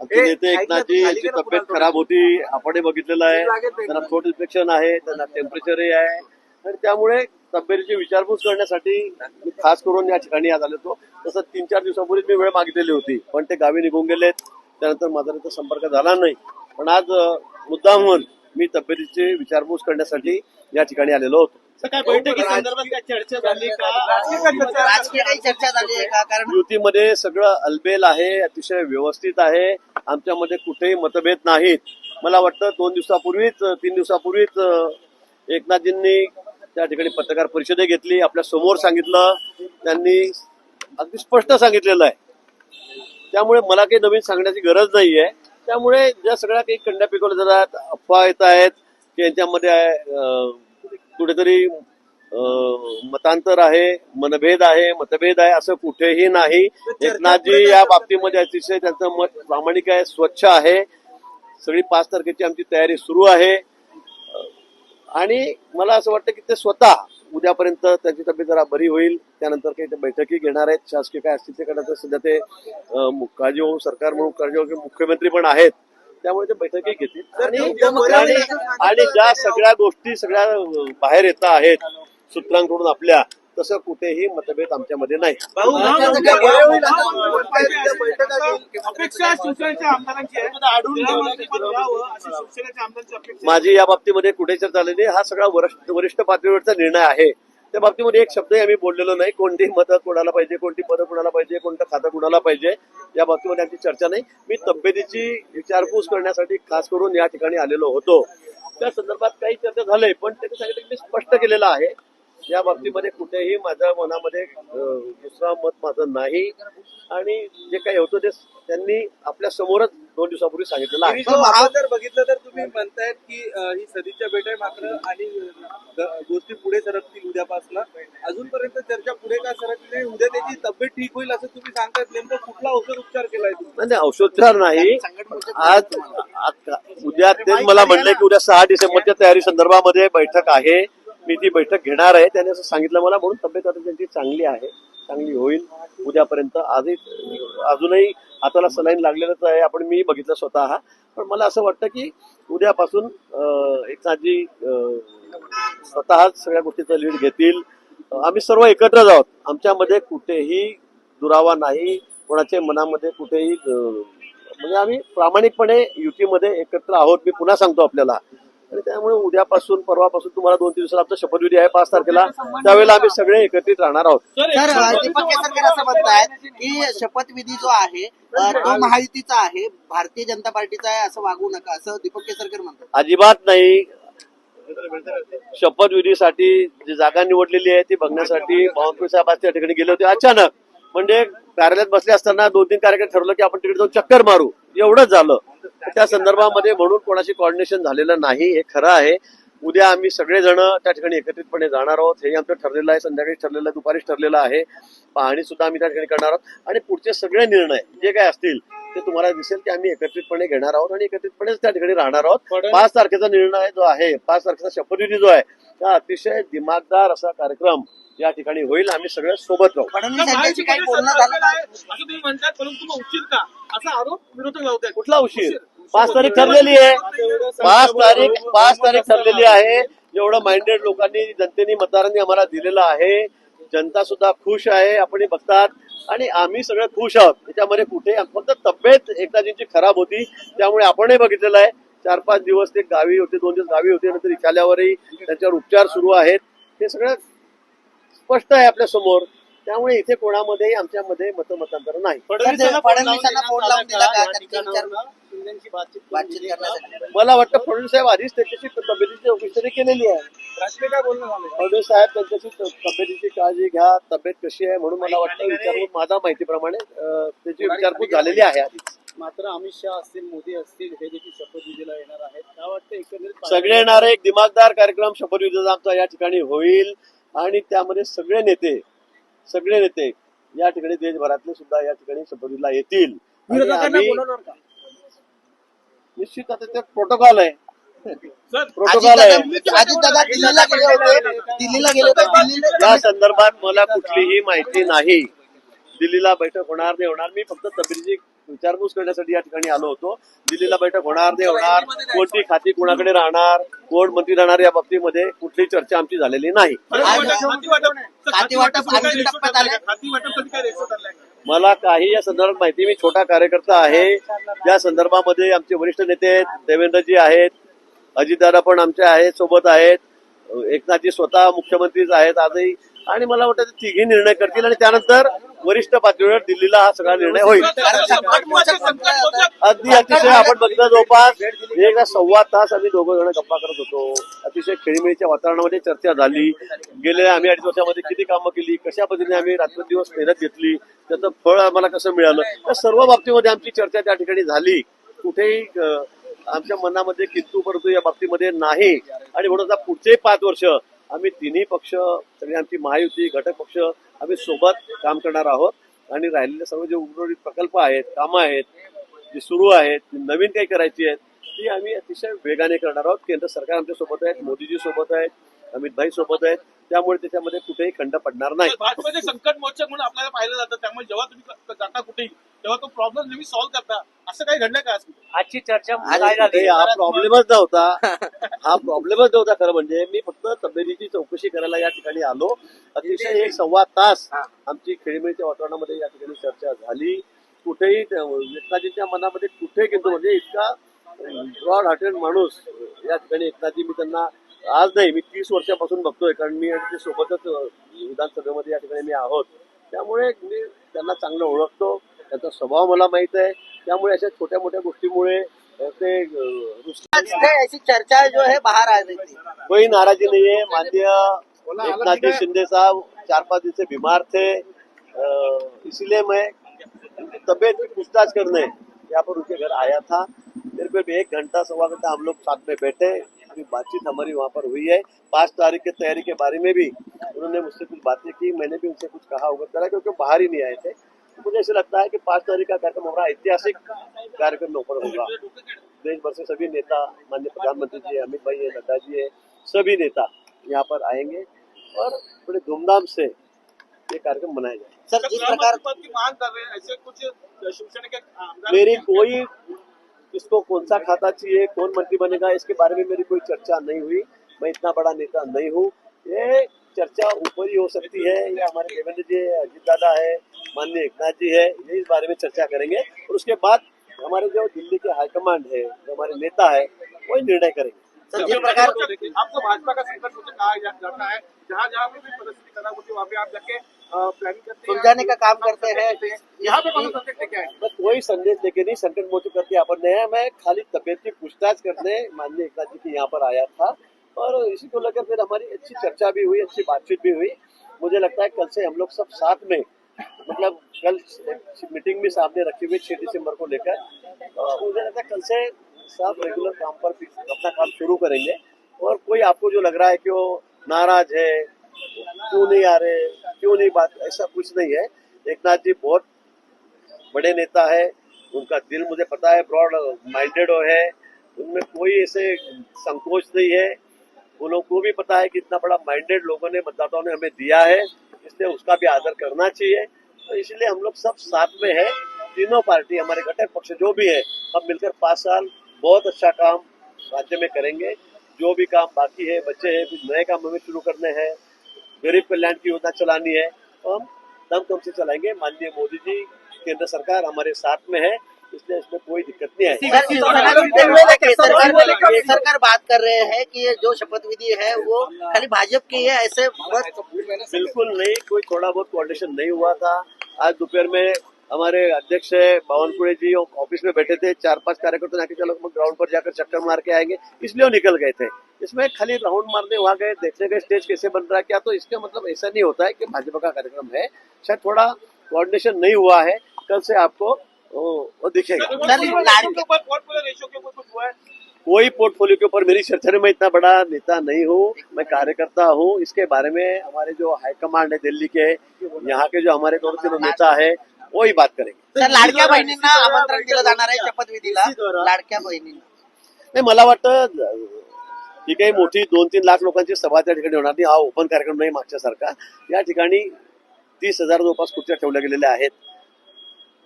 आमचे नेते एकनाथजी यांची तब्येत खराब होती आपणही बघितलेलं आहे. त्यांना थ्रोट इन्फेक्शन आहे त्यांना टेम्परेचरही आहे. आणि त्यामुळे तब्येतीची विचारपूस करण्यासाठी मी खास करून या ठिकाणी आज आलो होतो. तसं तीन चार दिवसापूर्वीच मी वेळ मागितलेली होती. पण ते गावी निघून गेलेत. त्यानंतर माझा संपर्क झाला नाही. पण आज अं, मुद्दाम म्हणून मी तब्येतीची विचारपूस करण्यासाठी या ठिकाणी आलेलो होतो. काय बैठकी संदर्भात काय चर्चा झाली का? राजकीय काही चर्चा झाली आहे का कारण युतीमध्ये सगळं अलबेल आहे अतिशय व्यवस्थित आहे. आमच्यामध्ये कुठेही मतभेद नाहीत. मला वाटतं दोन दिवसापूर्वीच तीन दिवसापूर्वीच एकनाथजींनी त्या ठिकाणी पत्रकार परिषदे घेतली आपल्यासमोर सांगितलं. त्यांनी अगदी स्पष्ट सांगितलेलं आहे. त्यामुळे मला काही नवीन सांगण्याची गरज नाहीये. त्यामुळे ज्या सगळ्या काही कंड्या पिकवल्या जातात अफवा येत आहेत की यांच्यामध्ये कुठेतरी मतांतर आहे मनभेद आहे मतभेद आहे असं कुठेही नाही. एकनाथजी या बाबतीमध्ये अतिशय त्यांचं मत प्रामाणिक आहे स्वच्छ आहे. सगळी पाच तारखेची आमची तयारी सुरू आहे. आणि मला असं वाटतं की ते स्वतः उद्यापर्यंत त्यांची तब्येत जरा बरी होईल. त्यानंतर काही ते बैठकी घेणार आहेत. शासकीय काय असतील ते सध्या ते काळजीवाहू सरकार म्हणून काळजीवाहू मुख्यमंत्री पण आहेत. त्यामुळे ते बैठकी घेतील आणि ज्या सगळ्या गोष्टी सगळ्या बाहेर येत आहेत सूत्रांकडून आपल्या तसं कुठेही मतभेद आमच्यामध्ये नाही माझी या बाबतीमध्ये कुठे चर्चा झालेली आहे. हा सगळा वरिष्ठ वरिष्ठ पातळीवरचा निर्णय आहे त्या बाबतीमध्ये एक शब्दही आम्ही बोललेलो नाही. कोणती मतं कोणाला पाहिजे कोणती पदं कोणाला पाहिजे कोणतं खातं कोणाला पाहिजे या बाबतीमध्ये आमची चर्चा नाही. मी तब्येतीची विचारपूस करण्यासाठी खास करून या ठिकाणी आलेलो होतो. त्या संदर्भात काही चर्चा झाले पण त्याच्यासाठी मी स्पष्ट केलेलं आहे. या बाबतीमध्ये कुठेही माझ्या मनामध्ये दुसरा मत माझं नाही. आणि जे काही होतं ते त्यांनी आपल्या समोरच दोन दिवसापूर्वी सांगितलेलं आहे. जर बघितलं तर तुम्ही म्हणतायत की ही सदिच्छा भेट आहे मात्र आणि गोष्टी पुढे सरकतील उद्यापासून. अजूनपर्यंत चर्चा पुढे का सरकली नाही उद्या त्याची तब्येत ठीक होईल असं तुम्ही सांगतायत. नेमकं कुठला औषध उपचार केलाय नाही नाही, औषधोपचार नाही. आज उद्या तेच मला म्हणले की उद्या सहा डिसेंबरच्या तयारी संदर्भामध्ये बैठक आहे. मी ती बैठक घेणार आहे त्याने असं सांगितलं मला. म्हणून तब्येत आता त्यांची चांगली आहे. चांगली होईल. उद्यापर्यंत आजही अजूनही हाताला सलाईन लागलेलंच आहे. आपण मी बघितलं स्वतः. पण मला असं वाटतं की उद्यापासून एक एकनाथजी स्वतःच सगळ्या गोष्टीचं लीड घेतील. आम्ही सर्व एकत्रच आहोत. आमच्यामध्ये कुठेही दुरावा नाही. कोणाचे मनामध्ये कुठेही म्हणजे आम्ही प्रामाणिकपणे युतीमध्ये एकत्र आहोत. मी पुन्हा सांगतो आपल्याला. आणि त्यामुळे उद्यापासून परवापासून तुम्हाला दोन तीन दिवसात आमचा शपथविधी आहे पाच तारखेला. त्यावेळेला आम्ही सगळे एकत्रित राहणार आहोत. सर दीपक केसरकर असं म्हणतायत की शपथविधी जो आहे तो महायुतीचा आहे भारतीय जनता पार्टीचा आहे असं वागू नका असं दीपक केसरकर म्हणतात. अजिबात नाही. शपथविधीसाठी जी जागा निवडलेली आहे ती बघण्यासाठी बावनकुळे साहेब आज त्या ठिकाणी गेले होते. अचानक म्हणजे कार्यालयात बसले असताना दोन तीन कार्यक्रम ठरवलं की आपण तिकडे जाऊन चक्कर मारू. एवढंच झालं. त्या संदर्भामध्ये म्हणून कोणाशी कॉर्डिनेशन झालेलं नाही. हे खरं आहे. उद्या आम्ही सगळेजण त्या ठिकाणी एकत्रितपणे जाणार आहोत. हे आमचं ठरलेलं आहे. संध्याकाळी ठरलेलं आहे दुपारीच ठरलेलं आहे. पाहणी सुद्धा आम्ही त्या ठिकाणी करणार आहोत. आणि पुढचे सगळे निर्णय जे काय असतील ते तुम्हाला दिसेल की आम्ही एकत्रितपणे घेणार आहोत आणि एकत्रितपणेच त्या ठिकाणी राहणार आहोत. पाच तारखेचा निर्णय जो आहे पाच तारखेचा शपथविधी जो आहे हा अतिशय दिमागदार असा कार्यक्रम या ठिकाणी होईल आम्ही सगळे सोबत राहू. फडणवीस यांच्याशी काही बोलणं झालं का असं तुम्ही म्हणतात परंतु मग उशीर का? असा आरोप विरोधक लावतात कुठला उशीर? पाच तारीख ठरलेली आहे. पाच तारीख पाच तारीख ठरलेली आहे. एवढं माइंडेड लोकांनी जनतेने मतदारांनी आम्हाला दिलेलं आहे. जनता सुद्धा खुश आहे आपण हे बघतात. आणि आम्ही सगळे खुश आहोत. त्याच्यामध्ये कुठे फक्त तब्येत एकदाजींची खराब होती. त्यामुळे आपणही बघितलेलं आहे. चार पाच दिवस ते गावी होते दोन दिवस गावी होते. नंतर इथे आल्यावरही त्यांच्यावर उपचार सुरू आहेत. हे सगळं स्पष्ट आहे आपल्यासमोर. त्यामुळे इथे कोणामध्येही आमच्यामध्ये मतमतांतर नाही. तर फडणवीसांना फोन लावून दिला का? त्यांचा विचार बातचीत करण्यासाठी मला वाटतं फडणवीस साहेब आधीच त्याच्याशी तब्येतीची चौकशी तरी केलेली आहे. फडणवीस साहेब त्यांच्याशी तब्येतीची काळजी घ्या तब्येत कशी आहे म्हणून मला वाटतं विचारपूस माझ्या माहितीप्रमाणे अं, त्याची विचारपूस झालेली आहे. आधीच. मात्र अमित शहा असतील मोदी असतील हे देखील शपथविधीला येणार आहेत. काय वाटतं एकंदरीत सगळे येणार एक दिमागदार कार्यक्रम शपथविधीचा आमचा या ठिकाणी होईल. आणि त्यामध्ये सगळे नेते सगळे नेते या ठिकाणी देशभरातले सुद्धा या ठिकाणी शपथविधीला येतील. निश्चित आता ते प्रोटोकॉल आहे. प्रोटोकॉल आहे. अजित दादा दिल्लीला गेले होते. दिल्लीला गेले होते. दिल्लीला या संदर्भात मला कुठलीही माहिती नाही. दिल्लीला बैठक होणार नाही होणार. मी फक्त तब्येतीची विचारपूस करण्यासाठी या ठिकाणी आलो होतो. दिल्लीला बैठक होणार नाही होणार. कोणती खाती कोणाकडे राहणार कोण मंत्री राहणार या बाबतीमध्ये कुठलीही चर्चा आमची झालेली नाही? मला काही या संदर्भात माहिती मी छोटा कार्यकर्ता आहे. त्या संदर्भामध्ये आमचे वरिष्ठ नेते आहेत देवेंद्रजी आहेत अजितदादा पण आमचे आहेत सोबत आहेत. एकनाथजी स्वतः मुख्यमंत्रीच आहेत आजही. आणि मला वाटतं तिघी निर्णय करतील आणि त्यानंतर वरिष्ठ पातळीवर दिल्लीला हा सगळा निर्णय होईल. अगदी अतिशय आपण बघितलं जवळपास एक सव्वा तास आम्ही दोघं जण गप्पा करत होतो. अतिशय खेळीमेळीच्या वातावरणामध्ये चर्चा झाली. गेल्या आम्ही अडीच वर्षामध्ये किती कामं केली कशा पद्धतीने आम्ही रात्रंदिवस मेहनत घेतली त्याचं फळ आम्हाला कसं मिळालं या सर्व बाबतीमध्ये आमची चर्चा त्या ठिकाणी झाली. कुठेही आमच्या मनामध्ये किंतू परंतु या बाबतीमध्ये नाही. आणि म्हणून पुढचे पाच वर्ष आम्ही तिन्ही पक्ष सगळे आमची महायुती घटक पक्ष आम्ही सोबत काम करणार आहोत. आणि राहिलेले सर्व जे उर्वरित प्रकल्प आहेत कामं आहेत जी सुरू आहेत नवीन काही करायची आहेत ती आम्ही अतिशय वेगाने करणार आहोत. केंद्र सरकार आमच्यासोबत आहेत मोदीजी सोबत आहेत अमित भाई सोबत आहेत. त्यामुळे त्याच्यामध्ये कुठेही खंड पडणार नाही. भाजपचे संकट मोचक म्हणून आपल्याला पाहिलं जातं. त्यामुळे जेव्हा तुम्ही जाता कुठेही तेव्हा तो प्रॉब्लेम नेहमी सॉल्व्ह करता. असं काही घडलं का आज? आजची चर्चा हा प्रॉब्लेमच नव्हता. हा प्रॉब्लेमच नव्हता खरं म्हणजे. मी फक्त तब्येतीची चौकशी करायला या ठिकाणी आलो. अतिशय एक सव्वा तास आमची खेळीमेळीच्या वातावरणामध्ये या ठिकाणी चर्चा झाली. कुठेही त्या- एकनाथजींच्या मनामध्ये कुठे किंतु म्हणजे इतका ब्रॉड हार्टेड माणूस या ठिकाणी एकनाथजी मी त्यांना आज नाही मी तीस वर्षापासून बघतोय कारण मी आणि ते सोबतच विधानसभेमध्ये या ठिकाणी मी आहोत. त्यामुळे मी त्यांना चांगलं ओळखतो त्यांचा स्वभाव मला माहीत आहे. त्यामुळे अशा छोट्या मोठ्या गोष्टीमुळे ते अं, रुसले जिससे ऐसी चर्चा जो है बाहर आ रही थी कोई नाराजी नहीं है माननीय शिंदे साहब चार पांच दिन से बीमार थे. अ, इसलिए मैं तबीयत की पूछताछ करने यहाँ पर उनके घर आया था। फिर भी एक घंटा सवा घंटा हम लोग साथ में बैठे। पूरी बातचीत हमारी वहाँ पर हुई है। पाँच तारीख की तैयारी के बारे में भी उन्होंने मुझसे कुछ बातें की मैंने भी उनसे कुछ कहा होगा। करा क्योंकि बाहर ही नहीं आए थे। तो मुझे ऐसा लगता है कि पाँच तारीख का कार्यक्रम हमारा ऐतिहासिक कार्यक्रम ऊपर होगा। देश भर से सभी नेता माननीय प्रधानमंत्री जी अमित भाई है नड्डा जी है सभी नेता यहाँ पर आएँगे और बड़े धूमधाम से ये कार्यक्रम मनाया जाए सर जिस प्रकार की मांग कर रहे हैं ऐसे कुछ शिवसेना के मेरी कोई किसको कौन सा खाता चाहिए कौन मंत्री बनेगा इसके बारे में मेरी कोई चर्चा नहीं हुई। मैं इतना बड़ा नेता नहीं हूँ। ये चर्चा ऊपर ही हो सकती है। या हमारे देवेंद्र जी है अजित दादा है माननीय एकनाथ जी है ये इस बारे में चर्चा करेंगे। और उसके बाद हमारे जो दिल्ली के हाईकमांड है जो हमारे नेता है वही निर्णय करेंगे। सर जिस प्रकार आपको भाजपा का संकट मोचक कहा जाता है। जहाँ जहाँ पे भी परिस्थिति खराब होती है वहाँ पे आप जाके प्लानिंग करते हैं सुलझाने का काम करते हैं। यहाँ पे कौन सा कोई संदेश लेके नहीं, संकट मोचक करके यहाँ पर नहीं आया मैं खाली तबियत की पूछताछ करने माननीय एकनाथ जी के यहाँ पर आया था। और इसी को लेकर फिर हमारी अच्छी चर्चा भी हुई, अच्छी बातचीत भी हुई। मुझे लगता है कल से हम लोग सब साथ में मतलब कल मीटिंग भी सामने रखी हुई छह दिसंबर को लेकर। तो मुझे लगता है कल से सब रेगुलर काम पर अपना काम शुरू करेंगे। और कोई आपको जो लग रहा है कि वो नाराज़ है, क्यों नहीं आ रहे, क्यों नहीं बात, ऐसा कुछ नहीं है। एकनाथ जी बहुत बड़े नेता है, उनका दिल मुझे पता है ब्रॉड माइंडेड है, उनमें कोई ऐसे संकोच नहीं है। उन लोगों को भी पता है कि इतना बड़ा माइंडेड लोगों ने, मतदाताओं ने हमें दिया है, इसलिए उसका भी आदर करना चाहिए। तो इसलिए हम लोग सब साथ में है, तीनों पार्टी, हमारे घटक पक्ष जो भी है, हम मिलकर पाँच साल बहुत अच्छा काम राज्य में करेंगे। जो भी काम बाकी है बच्चे हैं, कुछ नए काम हमें शुरू करने हैं, गरीब कल्याण की योजना चलानी है तो हम दम कम से चलाएँगे। माननीय मोदी जी केंद्र सरकार हमारे साथ में है इसलिए इसमें कोई दिक्कत नहीं प्रकार केंद्र सरकार सरकार बात कर रहे हैं कि ये जो शपथ विधि है वो खाली भाजपा की है ऐसे बिल्कुल नहीं कोई थोड़ा बहुत कोऑर्डिनेशन नहीं हुआ था। आज दोपहर में हमारे अध्यक्ष है बावनकुड़े जी ऑफ़िस में बैठे थे चार पाँच कार्यकर्ता ने आके चलो हम ग्राउंड पर जाकर चक्कर मार के आएँगे इसलिए वो निकल गए थे। इसमें खाली राउंड मारने वहाँ गए देखने गए स्टेज कैसे बन रहा है क्या? तो इसका मतलब ऐसा नहीं होता है कि भाजपा का कार्यक्रम है शायद थोड़ा कोऑर्डिनेशन नहीं हुआ है कल से आपको वो, वो दिखेगा। है। कोई पोर्टफोलियो के ऊपर मेरी चर्चा में इतना बड़ा नेता नहीं हूँ मैं कार्यकर्ता हूँ। इसके बारे में हमारे जो हाईकमांड है दिल्ली के यहाँ के जो हमारे दोनों तीनों नेता है वही बात करेंगे। लाडक्या बहिणींना आमंत्रण दिलं जाणार आहे शपथविधीला लाडक्या बहिणींना. नाही मला वाटतं ही काही मोठी दोन तीन लाख लोकांची सभा त्या ठिकाणी होणार नाही. हा ओपन कार्यक्रम नाही मागच्या सारखा. या ठिकाणी तीस हजार जवळपास खुर्च्या ठेवल्या गेलेल्या आहेत.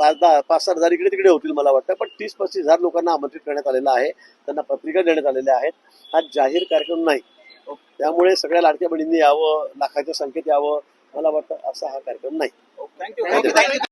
पाच दहा पाच सात हजार इकडे तिकडे होतील मला वाटतं. पण तीस पस्तीस हजार लोकांना आमंत्रित करण्यात आलेलं आहे. त्यांना पत्रिका देण्यात आलेल्या आहेत. हा जाहीर कार्यक्रम नाही. त्यामुळे सगळ्या लाडक्या बहिणींनी यावं लाखाच्या संख्येत यावं. मला वाटतं असा हा कार्यक्रम नाही. थँक्यू